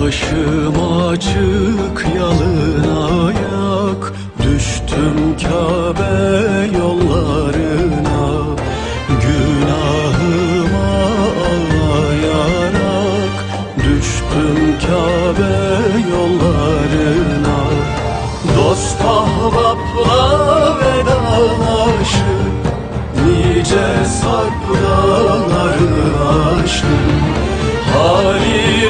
Başım açık yalın ayak. Düştüm Kabe yollarına. Günahıma ağlayarak Düştüm Kabe yollarına. Dost ahbapla vedalaşıp Nice sarpları aştım. Halilullah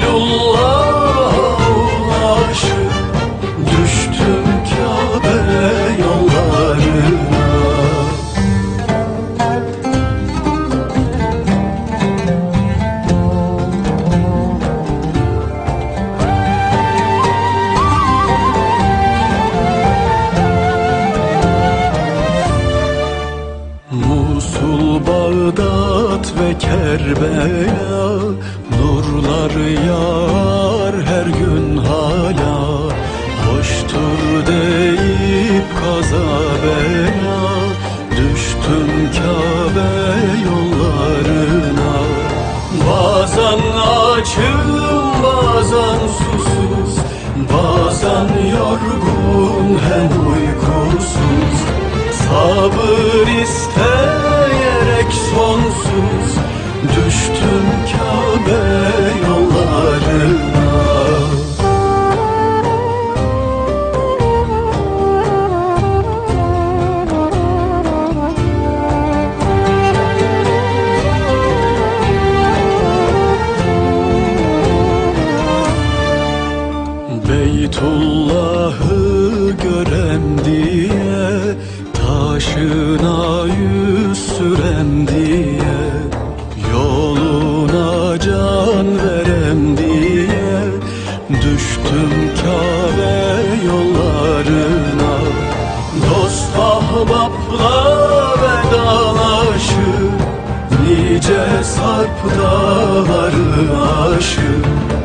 Musul, Bağdat ve Kerbela Nurlar yağar her gün hala. Hoştur deyip kaza bela Düştüm Kabe yollarına. Bazen açım bazen susuz Bazen yorgun hem uykusuz Sabır isteyerek sonsuz Düştüm Kabe yollarına. Beytullah'ı görem diye Taşına yüz sürem diye Yoluna can verem diye Düştüm Kabe yollarına. Dost ahbapla vedalaşıp Nice sarp dağları aşıp